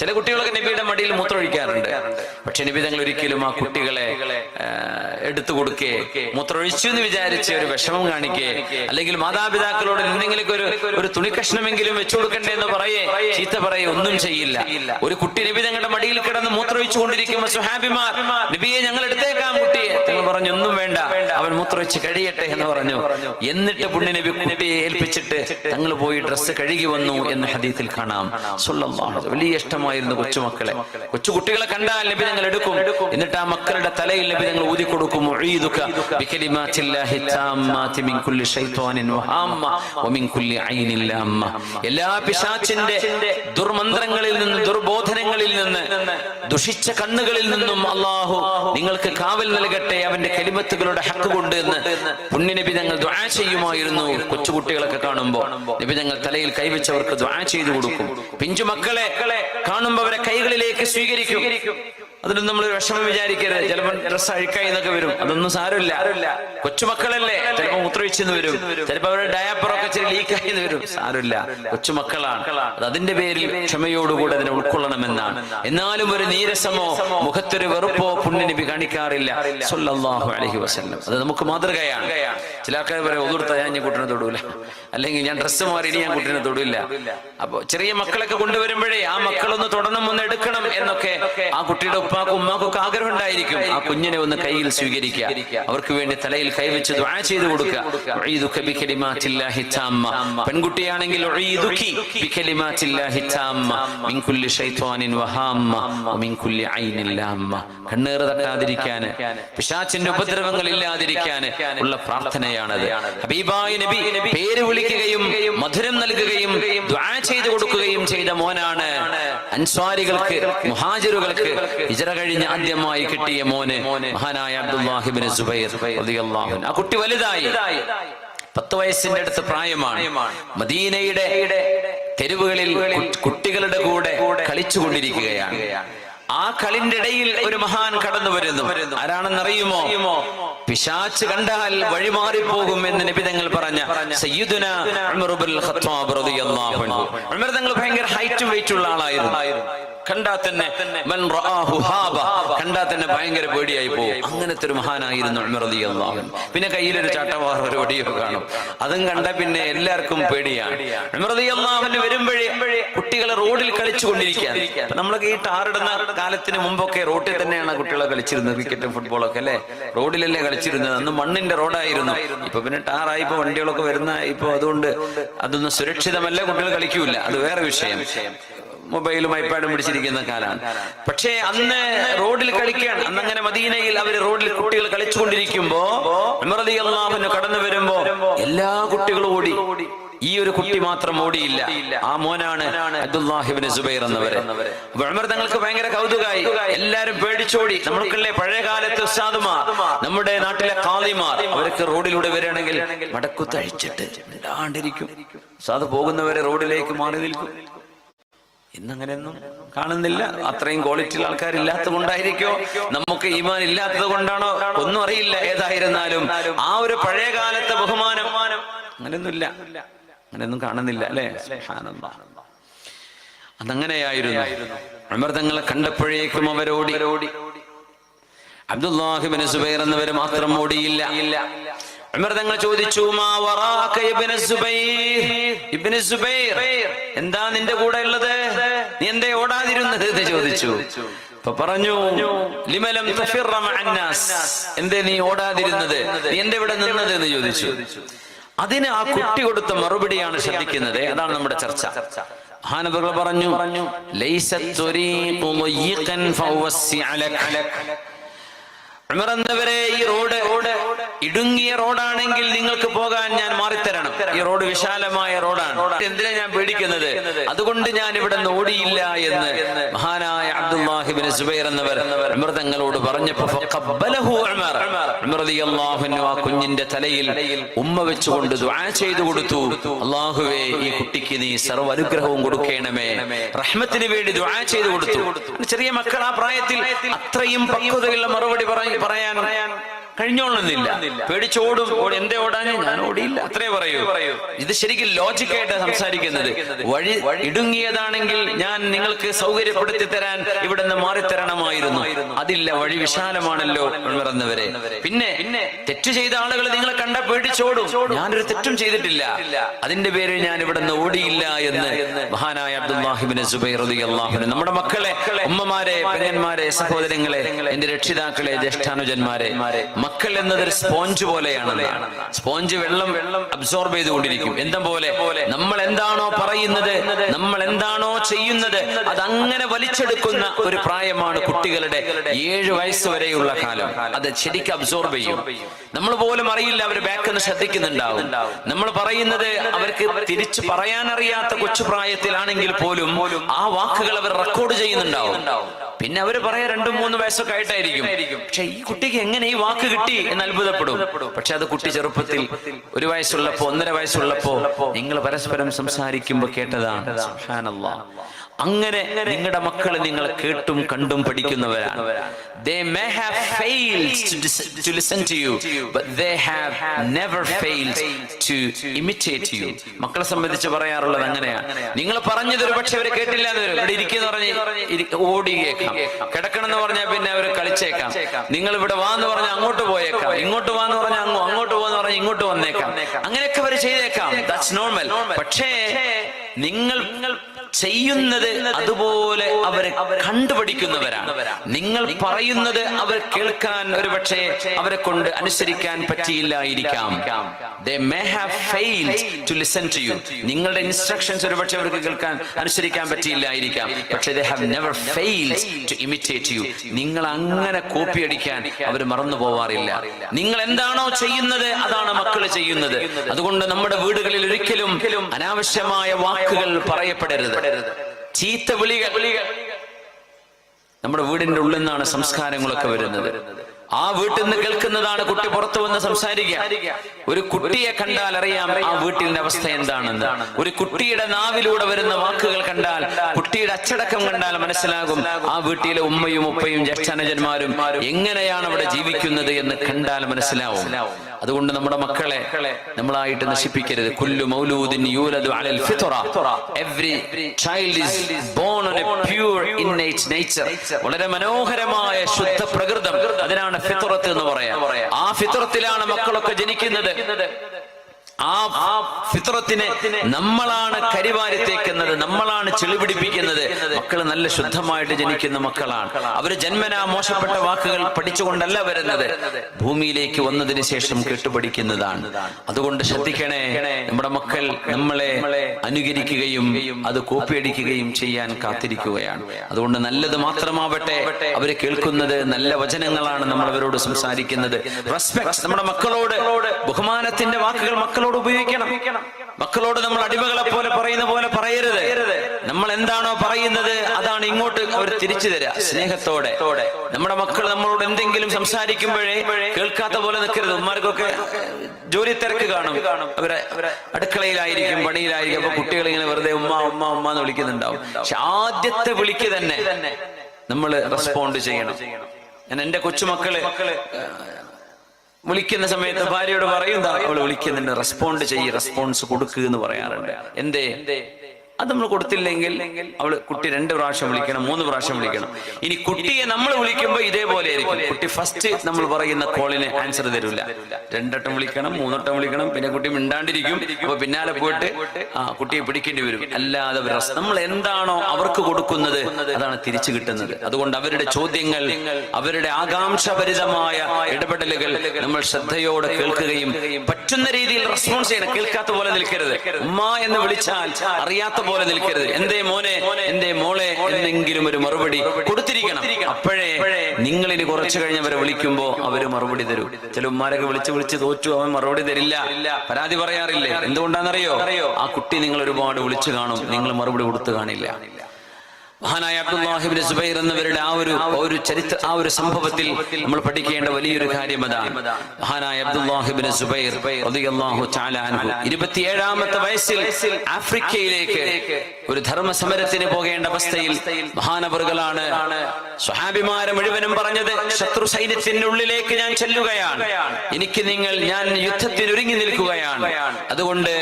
ചില കുട്ടികളൊക്കെ നബിയുടെ മടിയിൽ മൂത്രമൊഴിക്കാറുണ്ട്. പക്ഷെ നിബിതങ്ങൾ ഒരിക്കലും ആ കുട്ടികളെ എടുത്തു കൊടുക്കേ. മൂത്രമൊഴിച്ചു എന്ന് വിചാരിച്ച് ഒരു വിഷമം കാണിക്കേ. അല്ലെങ്കിൽ മാതാപിതാക്കളോട് എന്തെങ്കിലും ഒരു ഒരു തുണി കഷ്ണമെങ്കിലും വെച്ചു കൊടുക്കണ്ടേ എന്ന് പറയേ. ചീത്ത പറയേ. ഒന്നും ചെയ്യില്ല. ഒരു കുട്ടി നബി തങ്ങളുടെ മടിയിൽ കിടന്ന് മൂത്രമൊഴിച്ചു കൊണ്ടിരിക്കുമ്പോ സുഹാബിമാർ നബിയെ ഞങ്ങൾ എടുത്തേക്കാം കുട്ടിയെ. നിങ്ങൾ പറഞ്ഞു ഒന്നും വേണ്ട. അവൻ മൂത്രമൊഴിച്ച് കഴിയട്ടെ എന്ന് പറഞ്ഞു. എന്നിട്ട് പുണ്യ നബി കുട്ടിയെ ഏൽപ്പിച്ചിട്ട് തങ്ങൾ പോയി ഡ്രസ്സ് കഴുകി വന്നു എന്ന് ഹദീത്തിൽ കാണാം. വലിയ ഇഷ്ടമായിരുന്നു കൊച്ചുമക്കളെ. കൊച്ചു കുട്ടികളെ കണ്ടാൽ നബി ഞങ്ങൾ എടുക്കും. എന്നിട്ട് ആ മക്കളുടെ തലയിൽ നബി ഞങ്ങൾ ഊതി കൊടുക്കും ഉഈദുക ബികലിമാത്തില്ലാഹി താമ്മാതി മിൻ കുല്ലി ശൈത്വാനിൻ വഹാമ്മ വമിൻ കുല്ലി ഐനിൻ ലാമ്മ എല്ലാ പിശാചിന്റെ ദുർമന്ത്രങ്ങളിൽ നിന്ന് ദുർബോധനങ്ങളിൽ നിന്ന് ദുഷിച്ച കണ്ണുകളിൽ നിന്നും അള്ളാഹു നിങ്ങൾക്ക് കാവൽ നൽകട്ടെ. അവന്റെ കലിമത്തുകളുടെ ഹക്ക് കൊണ്ട് എന്ന് പുണ്യനബി ഞങ്ങൾ ദ്വാ ചെയ്യുമായിരുന്നു. കൊച്ചുകുട്ടികളൊക്കെ കാണുമ്പോൾ നബി ഞങ്ങൾ തലയിൽ കൈവച്ചവർക്ക് ദ്വാ ചെയ്തു കൊടുക്കും. പിഞ്ചു മക്കളെ കാണുമ്പോൾ അവരെ കൈകളിലേക്ക് സ്വീകരിക്കും. അതിലൊന്നും നമ്മൾ വിഷമം വിചാരിക്കരുത്. ചിലപ്പോൾ ഡ്രസ് അഴുക്കായി എന്നൊക്കെ വരും. അതൊന്നും സാരമില്ല. കൊച്ചുമക്കളല്ലേ? ചിലപ്പോൾ മൂത്രവെച്ചെന്ന് വരും. ചിലപ്പോൾ അവരുടെ ഡയാപ്പറൊക്കെ ഇച്ചിരി ലീക്കായി എന്ന് വരും. സാരമില്ല. കൊച്ചുമക്കളാണ്. അത് അതിന്റെ പേരിൽ ക്ഷമയോടുകൂടെ അതിനെ ഉൾക്കൊള്ളണമെന്നാണ്. എന്നാലും ഒരു നീരസമോ മുഖത്തൊരു വെറുപ്പോ പുണ്യനബി കാണിക്കാറില്ല. അത് നമുക്ക് മാതൃകയാണ്. ചില ആൾക്കാർ പറയാം ഒതുർത്ത ഞാൻ കൂട്ടിനെ തൊടൂല. അല്ലെങ്കിൽ ഞാൻ ഡ്രസ്സ് മാറി ഇനി ഞാൻ കുട്ടിനെ തൊടില്ല. അപ്പൊ ചെറിയ മക്കളൊക്കെ കൊണ്ടുവരുമ്പോഴേ ആ മക്കളൊന്ന് തൊടണം ഒന്ന് എടുക്കണം എന്നൊക്കെ ആ കുട്ടിയുടെ ഉപ്പാക്കും ഉമ്മാക്കും ഒക്കെ ആഗ്രഹം ഉണ്ടായിരിക്കും. ആ കുഞ്ഞിനെ ഒന്ന് കയ്യിൽ സ്വീകരിക്കുക. അവർക്ക് വേണ്ടി തലയിൽ കൈവച്ച് ദ്വാ ചെയ്ത് കൊടുക്കുക. പെൺകുട്ടിയാണെങ്കിൽ. കണ്ണേറ് തട്ടാതിരിക്കാൻ പിശാച്ചിന്റെ ഉപദ്രവങ്ങൾ ഇല്ലാതിരിക്കാന് ഉള്ള പ്രാർത്ഥനയാണത്. ഹബീബായ നബി പേര് വിളിക്കുകയും മധുരം നൽകുകയും ദ്വാ ചെയ്തു കൊടുക്കുകയും ചെയ്ത മോനാണ് അൻസ്വാരികൾക്ക് മുഹാജിറുകൾക്ക് ഇജറ കഴിഞ്ഞ് ആദ്യമായി കിട്ടിയ മോന് മഹാനായ അബ്ദുല്ലാഹിബിൻ സുബൈർ. ആ കുട്ടി വലുതായി. പത്ത് വയസ്സിന്റെ അടുത്ത് പ്രായമാണ്. മദീനയുടെ തെരുവുകളിൽ കുട്ടികളുടെ കൂടെ കളിച്ചുകൊണ്ടിരിക്കുകയാണ്. ആ കളിന്റെ ഇടയിൽ ഒരു മഹാൻ കടന്നു വരുന്നു. ആരാണെന്നറിയുമോ? പിശാച്ച് കണ്ടാൽ വഴിമാറിപ്പോകും എന്ന് നിബിതങ്ങൾ പറഞ്ഞ സയ്യിദുന ഉമർ ഖത്താബ് റളിയല്ലാഹു അൻഹു. ഉമർ തങ്ങൾ ഭയങ്കര ഹൈറ്റും വെയിറ്റുള്ള ആളായിരുന്നു. കണ്ടാ തന്നെ കണ്ടാ തന്നെ ഭയങ്കര പേടിയായി പോകും. അങ്ങനത്തെ ഒരു മഹാനായിരുന്നു ഉമർ അള്ളാഹു പിന്നെ കയ്യിലൊരു ചാട്ടവാർ ഒരു വടിയോ കാണും. അതും കണ്ട പിന്നെ എല്ലാവർക്കും പേടിയാണ്. റളിയല്ലാഹു അൻഹു വരുമ്പോഴേ കുട്ടികളെ റോഡിൽ കളിച്ചു കൊണ്ടിരിക്കുകയാണ് നമ്മളൊക്കെ ഈ ടാറിടുന്ന കാലത്തിന് മുമ്പൊക്കെ റോഡിൽ തന്നെയാണ് കുട്ടികളെ കളിച്ചിരുന്നത് ക്രിക്കറ്റും ഫുട്ബോളൊക്കെ അല്ലെ? റോഡിലല്ലേ കളിച്ചിരുന്നത്. അന്ന് മണ്ണിന്റെ റോഡായിരുന്നു. ഇപ്പൊ പിന്നെ ടാറായി വണ്ടികളൊക്കെ വരുന്ന ഇപ്പൊ അതുകൊണ്ട് അതൊന്നും സുരക്ഷിതമല്ല കുട്ടികൾ കളിക്കൂല. അത് വേറെ വിഷയം. മൊബൈലും ഐപാഡും പിടിച്ചിരിക്കുന്ന കാലാണ് പക്ഷേ അന്ന് റോഡിൽ കളിക്കാൻ അന്ന് അങ്ങനെ മദീനയിൽ അവർ റോഡിൽ കുട്ടികൾ കളിച്ചുകൊണ്ടിരിക്കുമ്പോ അള്ളാഹുന് കടന്നു വരുമ്പോ എല്ലാ കുട്ടികളും ഓടി. ഈ ഒരു കുട്ടി മാത്രം ഓടിയില്ല. ആ മോനാണ് അബ്ദുല്ലാഹിബിന് സുബൈർ എന്നവര്. ഉമർ തങ്ങൾക്ക് ഭയങ്കര കൗതുകായി. എല്ലാരും പേടിച്ചോടി. നമ്മൾക്കല്ലേ പഴയ കാലത്ത് ഉസ്താദുമാർ നമ്മുടെ നാട്ടിലെ കാളിമാർ അവർക്ക് റോഡിലൂടെ വരികയാണെങ്കിൽ മടക്കുത്തഴിച്ചിട്ട് മിണ്ടാണ്ടിരിക്കും. ഉസ്താദ് പോകുന്നവരെ റോഡിലേക്ക് മാറി നിൽക്കും. ഇന്നങ്ങനെയൊന്നും കാണുന്നില്ല. അത്രയും ക്വാളിറ്റിയുള്ള ആൾക്കാരില്ലാത്തത് കൊണ്ടായിരിക്കോ നമുക്ക് ഈമാൻ ഇല്ലാത്തത് കൊണ്ടാണോ? ഒന്നും അറിയില്ല ഏതായിരുന്നാലും. ആ ഒരു പഴയ കാലത്തെ ബഹുമാനം അങ്ങനെയൊന്നുമില്ല. അങ്ങനെയൊന്നും കാണുന്നില്ല അല്ലേ. അതങ്ങനെയായിരുന്നു. അമൃതങ്ങളെ കണ്ടപ്പോഴേക്കും അവരോടി അബ്ദുല്ലാഹിബിന് സുബൈർ എന്നവര് മാത്രം ഓടിയില്ല. അമൃതങ്ങൾ ചോദിച്ചു എന്താ നിന്റെ കൂടെ ഉള്ളത്? നീ എന്തേ ഓടാതിരുന്നത്? എന്ന് ചോദിച്ചു. പറഞ്ഞു ലിമലം എന്തേ നീ ഓടാതിരുന്നത്? നീ എന്റെ ഇവിടെ നിന്നത്? എന്ന് ചോദിച്ചു. അതിന് ആ കുട്ടി കൊടുത്ത മറുപടിയാണ് ശ്രദ്ധിക്കുന്നത്. അതാണ് നമ്മുടെ ചർച്ച. മഹാനബികൾ പറഞ്ഞു ലൈസത് എന്നവരെ ഈ റോഡ് ഇടുങ്ങിയ റോഡാണെങ്കിൽ നിങ്ങൾക്ക് പോകാൻ ഞാൻ മാറിത്തരണം. ഈ റോഡ് വിശാലമായ റോഡാണ്. എന്തിനാ ഞാൻ പേടിക്കുന്നത്? അതുകൊണ്ട് ഞാൻ ഇവിടെ നിന്ന് ഓടിയില്ല എന്ന്. മഹാനായ അബ്ദുല്ലാഹിബിൻ സുബൈർ എന്നവർ ഉമർ. തങ്ങളോട് ആ കുഞ്ഞിന്റെ തലയിൽ ഉമ്മ വെച്ചുകൊണ്ട് ദുആ ചെയ്തു കൊടുത്തു. അള്ളാഹുവേ ഈ കുട്ടിക്ക് നീ സർവ അനുഗ്രഹവും കൊടുക്കണമേ. റഹ്മത്തിന് വേണ്ടി ദുആ ചെയ്തു കൊടുത്തു. ചെറിയ മക്കൾ ആ പ്രായത്തിൽ അത്രയും പക്വതയുള്ള മറുപടി പറയ- പറയാൻ കഴിഞ്ഞോളുന്നില്ല. പേടിച്ചോടും എന്തേ ഓടാൻ ഞാൻ ഓടിയില്ല. അത്രേ പറയൂ. ഇത് ശരിക്കും ലോജിക്കായിട്ട് സംസാരിക്കുന്നത് വഴി ഇടുങ്ങിയതാണെങ്കിൽ ഞാൻ നിങ്ങൾക്ക് സൗകര്യപ്പെടുത്തി തരാൻ ഇവിടെ നിന്ന് മാറിത്തരണമായിരുന്നു. അതില്ല വഴി വിശാലമാണല്ലോ പറഞ്ഞവരെ. പിന്നെ തെറ്റ് ചെയ്ത ആളുകൾ നിങ്ങളെ കണ്ട പേടിച്ചോടും. ഞാനൊരു തെറ്റും ചെയ്തിട്ടില്ല. അതിന്റെ പേരിൽ ഞാൻ ഇവിടെ നിന്ന് ഓടിയില്ല എന്ന് മഹാനായ അബ്ദുല്ലാഹിബിന് സുബൈർ നമ്മുടെ മക്കളെ ഉമ്മമാരെ പെങ്ങന്മാരെ സഹോദരങ്ങളെ എന്റെ രക്ഷിതാക്കളെ ജ്യേഷ്ഠാനുജന്മാരെ മക്കൾ എന്നതൊരു സ്പോഞ്ച് പോലെയാണ് സ്പോഞ്ച് വെള്ളം വെള്ളം അബ്സോർബ് ചെയ്തുകൊണ്ടിരിക്കും. എന്താ പോലെ നമ്മൾ എന്താണോ പറയുന്നത് നമ്മൾ എന്താണോ ചെയ്യുന്നത് അതങ്ങനെ വലിച്ചെടുക്കുന്ന ഒരു പ്രായമാണ് കുട്ടികളുടെ ഏഴ് വയസ്സ് വരെയുള്ള കാലം. അത് ശരിക്കും അബ്സോർബ് ചെയ്യും. നമ്മൾ പോലും അറിയില്ല അവർ ബാക്ക് നിന്ന് ശ്രദ്ധിക്കുന്നുണ്ടാവും. നമ്മൾ പറയുന്നത് അവർക്ക് തിരിച്ചു പറയാനറിയാത്ത കൊച്ചു പ്രായത്തിലാണെങ്കിൽ പോലും ആ വാക്കുകൾ അവർ റെക്കോർഡ് ചെയ്യുന്നുണ്ടാവും. പിന്നെ അവർ പറയാ രണ്ടും മൂന്ന് വയസ്സൊക്കെ ആയിട്ടായിരിക്കും. പക്ഷെ ഈ കുട്ടിക്ക് എങ്ങനെ ഈ വാക്ക് കിട്ടി എന്ന് അത്ഭുതപ്പെടും. പക്ഷെ അത് കുട്ടി ചെറുപ്പത്തിൽ ഒരു വയസ്സുള്ളപ്പോ ഒന്നര വയസ്സുള്ളപ്പോ നിങ്ങൾ പരസ്പരം സംസാരിക്കുമ്പോ കേട്ടതാണ്. സുബ്ഹാനല്ലാഹ്. അങ്ങനെ നിങ്ങളുടെ മക്കൾ നിങ്ങൾ കേട്ടും കണ്ടും പഠിക്കുന്നവരാണ്. മക്കളെ സംബന്ധിച്ച് പറയാറുള്ളത് അങ്ങനെയാണ്. നിങ്ങൾ പറഞ്ഞത് ഒരു പക്ഷെ അവർ കേട്ടില്ല എന്ന് വരും. ഇവിടെ ഇരിക്കുന്ന പറഞ്ഞ് ഓടിയേക്കാം കിടക്കണം എന്ന് പറഞ്ഞാൽ പിന്നെ അവർ കളിച്ചേക്കാം. നിങ്ങൾ ഇവിടെ വാന്ന് പറഞ്ഞാൽ അങ്ങോട്ട് പോയേക്കാം. ഇങ്ങോട്ട് വാ എന്ന് പറഞ്ഞാൽ അങ്ങോ അങ്ങോട്ട് പോവാന്ന് പറഞ്ഞാൽ ഇങ്ങോട്ട് വന്നേക്കാം. അങ്ങനെയൊക്കെ അവർ ചെയ്തേക്കാം. ദാറ്റ്സ് നോർമൽ പക്ഷേ നിങ്ങൾ ചെയ്യുന്നത് അതുപോലെ അവരെ കണ്ടുപഠിക്കുന്നവരാണ്. നിങ്ങൾ പറയുന്നത് അവർ കേൾക്കാൻ ഒരു പക്ഷേ അവരെ കൊണ്ട് അനുസരിക്കാൻ പറ്റിയില്ലായിരിക്കാം. നിങ്ങളുടെ ഇൻസ്ട്രക്ഷൻസ് ഒരു പക്ഷേ അവർക്ക് കേൾക്കാൻ അനുസരിക്കാൻ പറ്റിയില്ലായിരിക്കാം. പക്ഷേ. നിങ്ങൾ അങ്ങനെ കോപ്പി അടിക്കാൻ അവർ മറന്നു പോവാറില്ല. നിങ്ങൾ എന്താണോ ചെയ്യുന്നത് അതാണ് മക്കൾ ചെയ്യുന്നത്. അതുകൊണ്ട് നമ്മുടെ വീടുകളിൽ ഒരിക്കലും അനാവശ്യമായ വാക്കുകൾ പറയപ്പെടരുത്. ചീത്ത വിളികൾ. നമ്മുടെ വീടിന്റെ ഉള്ളിൽ നിന്നാണ് സംസ്കാരങ്ങളൊക്കെ വരുന്നത്. ആ വീട്ടിൽ നിന്ന് കേൾക്കുന്നതാണ് കുട്ടി പുറത്തു വന്ന് സംസാരിക്കുക. ഒരു കുട്ടിയെ കണ്ടാൽ അറിയാം ആ വീട്ടിന്റെ അവസ്ഥ എന്താണെന്ന്. ഒരു കുട്ടിയുടെ നാവിലൂടെ വരുന്ന വാക്കുകൾ കണ്ടാൽ കുട്ടിയുടെ അച്ചടക്കം കണ്ടാൽ മനസ്സിലാകും. ആ വീട്ടിലെ ഉമ്മയും ഉപ്പയും ജക്ഷനജന്മാരും എങ്ങനെയാണ് അവിടെ ജീവിക്കുന്നത് എന്ന് കണ്ടാൽ മനസ്സിലാവും. അതുകൊണ്ട് നമ്മുടെ മക്കളെ നമ്മളായിട്ട് നശിപ്പിക്കരുത്. കുല്ലു മൗലൂദിൻ യൂലദു അലൽ ഫിത്റ. Every child is born on a pure innate nature വളരെ മനോഹരമായ ശുദ്ധ പ്രകൃതം. അതിനാണ് ഫിത്രത്ത് എന്ന് പറയാ. ആ ഫിത്റത്തിലാണ് മക്കളൊക്കെ ജനിക്കുന്നത്. ആ ഫിത്രത്തിനെ നമ്മളാണ് കരിവാരി തേക്കുന്നത് നമ്മളാണ് ചെളിപിടിപ്പിക്കുന്നത്. മക്കൾ നല്ല ശുദ്ധമായിട്ട് ജനിക്കുന്ന മക്കളാണ്. അവർ ജന്മനാ മോശപ്പെട്ട വാക്കുകൾ പഠിച്ചുകൊണ്ടല്ല വരുന്നത്. ഭൂമിയിലേക്ക് വന്നതിന് ശേഷം കേട്ടുപഠിക്കുന്നതാണ്. അതുകൊണ്ട് ശ്രദ്ധിക്കണേ നമ്മുടെ മക്കൾ നമ്മളെ അനുകരിക്കുകയും അത് കോപ്പിയടിക്കുകയും ചെയ്യാൻ കാത്തിരിക്കുകയാണ്. അതുകൊണ്ട് നല്ലത് മാത്രമാവട്ടെ അവർ കേൾക്കുന്നത് നല്ല വചനങ്ങളാണ് നമ്മൾ അവരോട് സംസാരിക്കുന്നത് നമ്മുടെ മക്കളോട് ബഹുമാനത്തിന്റെ വാക്കുകൾ മക്കളോട് ഉപയോഗിക്കണം. മക്കളോട് നമ്മൾ അടിമകളെ പോലെ പറയുന്ന പോലെ പറയരുത്. നമ്മൾ എന്താണോ പറയുന്നത് അതാണ് ഇങ്ങോട്ട് അവർ തിരിച്ചു തരാ സ്നേഹത്തോടെ. നമ്മുടെ മക്കൾ നമ്മളോട് എന്തെങ്കിലും സംസാരിക്കുമ്പോഴേ കേൾക്കാത്ത പോലെ നിൽക്കരുത്. ഉമ്മാർക്കൊക്കെ ജോലി തിരക്ക് കാണും. അവരെ അടുക്കളയിലായിരിക്കും പണിയിലായിരിക്കും. അപ്പൊ കുട്ടികൾ ഇങ്ങനെ വെറുതെ ഉമ്മ ഉമ്മ ഉമ്മ എന്ന് വിളിക്കുന്നുണ്ടാവും. പക്ഷെ ആദ്യത്തെ വിളിക്ക് തന്നെ നമ്മൾ റെസ്പോണ്ട് ചെയ്യണം. ഞാൻ എന്റെ കൊച്ചുമക്കൾ വിളിക്കുന്ന സമയത്ത് ഭാര്യയോട് പറയുന്ന അവൾ വിളിക്കുന്നുണ്ട് റെസ്പോണ്ട് ചെയ്യ് റെസ്പോൺസ് കൊടുക്കുക എന്ന് പറയാറുണ്ട്. എന്തേ? അത് നമ്മൾ കൊടുത്തില്ലെങ്കിൽ അവൾ കുട്ടി രണ്ട് പ്രാവശ്യം വിളിക്കണം മൂന്ന് പ്രാവശ്യം വിളിക്കണം. ഇനി കുട്ടിയെ നമ്മൾ വിളിക്കുമ്പോൾ ഇതേപോലെ ആയിരിക്കും. കുട്ടി ഫസ്റ്റ് നമ്മൾ പറയുന്ന കോളിന് ആൻസർ തരില്ല രണ്ടട്ടം വിളിക്കണം മൂന്നട്ടം വിളിക്കണം പിന്നെ കുട്ടി മിണ്ടാണ്ടിരിക്കും. അപ്പൊ പിന്നാലെ പോയിട്ട് ആ കുട്ടിയെ പിടിക്കേണ്ടി വരും. അല്ലാതെ നമ്മൾ എന്താണോ അവർക്ക് കൊടുക്കുന്നത് അതാണ് തിരിച്ചു കിട്ടുന്നത്. അതുകൊണ്ട് അവരുടെ ചോദ്യങ്ങൾ അവരുടെ ആകാംക്ഷഭരിതമായ ഇടപെടലുകൾ നമ്മൾ ശ്രദ്ധയോടെ കേൾക്കുകയും പറ്റുന്ന രീതിയിൽ റെസ്പോൺസ് ചെയ്യണം. കേൾക്കാത്ത പോലെ നിൽക്കരുത്. ഉമ്മ എന്ന് വിളിച്ചാൽ അറിയാത്ത പോലെ നിൽക്കരുത്. എന്തേ മോനെ എന്തേ മോളെ എന്തെങ്കിലും ഒരു മറുപടി കൊടുത്തിരിക്കണം. അപ്പോഴേ നിങ്ങളിനി കുറച്ചു കഴിഞ്ഞ് അവരെ വിളിക്കുമ്പോ അവർ മറുപടി തരും. ചില ഉമ്മാരൊക്കെ വിളിച്ച് വിളിച്ച് തോറ്റു അവൻ മറുപടി തരില്ല. പരാതി പറയാറില്ലേ? എന്തുകൊണ്ടാണെന്നറിയോ? ആ കുട്ടി നിങ്ങൾ ഒരുപാട് വിളിച്ചു കാണും. നിങ്ങൾ മറുപടി കൊടുത്തു കാണില്ല. മഹാനായ അബ്ദുല്ലാഹിബിൻ സുബൈർ എന്നവരുടെ ആ ഒരു ഒരു ചരിത്ര ആ ഒരു സംഭവത്തിൽ നമ്മൾ പഠിക്കേണ്ട വലിയൊരു കാര്യം അതാണ്. മഹാനായ അബ്ദുല്ലാഹിബിൻ സുബൈർ ഇരുപത്തിയേഴാമത്തെ വയസ്സിൽ ആഫ്രിക്കയിലേക്ക് ഒരു ധർമ്മ സമരത്തിന് പോകേണ്ട അവസ്ഥയിൽ മഹാനവറുകളാണ്. സ്വഹാബിമാരെ മുഴുവനും പറഞ്ഞത് ശത്രു സൈന്യത്തിന്റെ ഉള്ളിലേക്ക് ഞാൻ ചെല്ലുകയാണ്. എനിക്ക് നിങ്ങൾ ഞാൻ യുദ്ധത്തിന് ഒരുങ്ങി നിൽക്കുകയാണ്. അതുകൊണ്ട്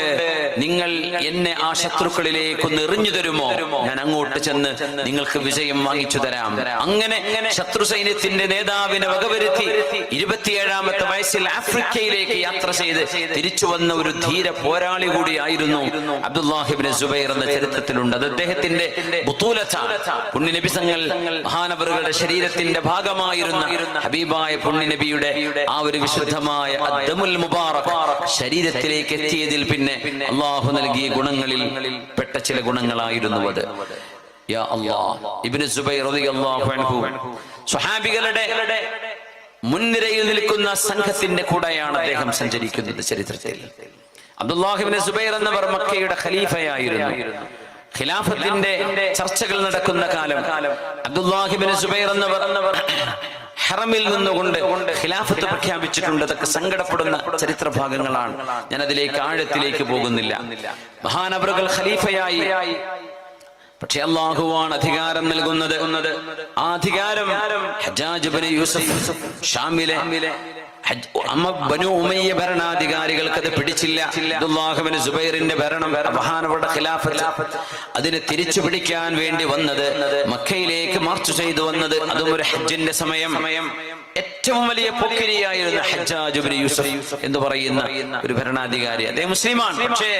നിങ്ങൾ എന്നെ ആ ശത്രുക്കളിലേക്ക് ഒന്ന് എറിഞ്ഞു തരുമോ? ഞാൻ അങ്ങോട്ട് ചെന്ന് നിങ്ങൾക്ക് വിജയം വാങ്ങിച്ചു തരാം. അങ്ങനെ ശത്രു സൈന്യത്തിന്റെ നേതാവിനെ വകവരുത്തി ഇരുപത്തിയേഴാമത്തെ വയസ്സിൽ ആഫ്രിക്കയിലേക്ക് യാത്ര ചെയ്ത് തിരിച്ചു വന്ന ഒരു ധീര പോരാളി കൂടിയായിരുന്നു അബ്ദുല്ലാഹിബിൻ സുബൈർ എന്ന ചരിത്രത്തിലുണ്ട് അത് അദ്ദേഹത്തിന്റെ പുണ്യനബിസങ്ങൾ മഹാനവറുകളുടെ ശരീരത്തിന്റെ ഭാഗമായിരുന്ന ഹബീബായ പുണ്യനബിയുടെ ആ ഒരു വിശുദ്ധമായ അദ്ദമുൽ മുബാറക് ശരീരത്തിലേക്ക് എത്തിയതിൽ പിന്നെ അള്ളാഹു നൽകിയ ഗുണങ്ങളിൽ പെട്ട ചില ഗുണങ്ങളായിരുന്നു അത്. മുൻനിരയിൽ നിൽക്കുന്ന സംഘത്തിന്റെ കൂടെയാണ് അദ്ദേഹം സഞ്ചരിക്കുന്നത് ചരിത്രത്തിൽ. അബ്ദുല്ലാഹിബിൻ സുബൈർ എന്നവർ മക്കയുടെ ഖലീഫയായിരുന്നു. ഖിലാഫത്തിന്റെ ചർച്ചകൾ നടക്കുന്ന കാലം അബ്ദുല്ലാഹിബിൻ സുബൈർ എന്നവർ ഹറമിൽ നിന്നുകൊണ്ട് ഖിലാഫത്ത് പ്രഖ്യാപിച്ചിട്ടുണ്ട്. അതൊക്കെ സങ്കടപ്പെടുന്ന ചരിത്ര ഭാഗങ്ങളാണ് ഞാൻ അതിലേക്ക് ആഴത്തിലേക്ക് പോകുന്നില്ല. മഹാനവറുകൾ ഖലീഫയായി. പക്ഷെ അള്ളാഹുവാണ് അധികാരം നൽകുന്നത്. ആ അധികാരം ഹജാജ് യൂസഫ് ഷാമിലെ അമ്മ ബനു ഉമയ്യ ഭരണാധികാരികൾക്ക് അത് പിടിച്ചില്ല അബ്ദുല്ലാഹിബ്നു സുബൈറിന്റെ ഭരണം മഹാനവരുടെ ഖിലാഫത്ത് അതിനെ തിരിച്ചു പിടിക്കാൻ വേണ്ടി വന്നത് മക്കയിലേക്ക് മാർച്ച് ചെയ്തു വന്നത് അതും ഒരു ഹജ്ജിന്റെ സമയം ഏറ്റവും വലിയ പൊക്കിരിയായിരുന്ന ഹജ്ജാജ് ഇബ്നു യൂസഫ് എന്ന് പറയുന്ന ഒരു ഭരണാധികാരി അദ്ദേഹം മുസ്ലിമാണ് പക്ഷേ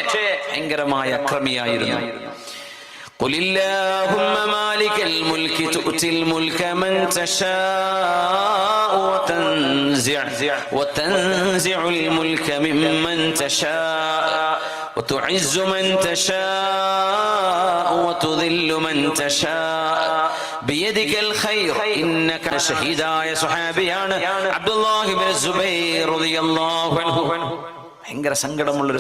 ഭയങ്കരമായ അക്രമിയായിരുന്നു قل اللهم مالك الملك تؤتي الملك من تشاء وتنزع وتنزع الملك ممن تشاء وتعز من تشاء وتذل من تشاء بيدك الخير إنك شهيدا يا صحابيان عبد الله بن الزبير رضي الله عنه ഭയങ്കര സങ്കടമുള്ളൊരു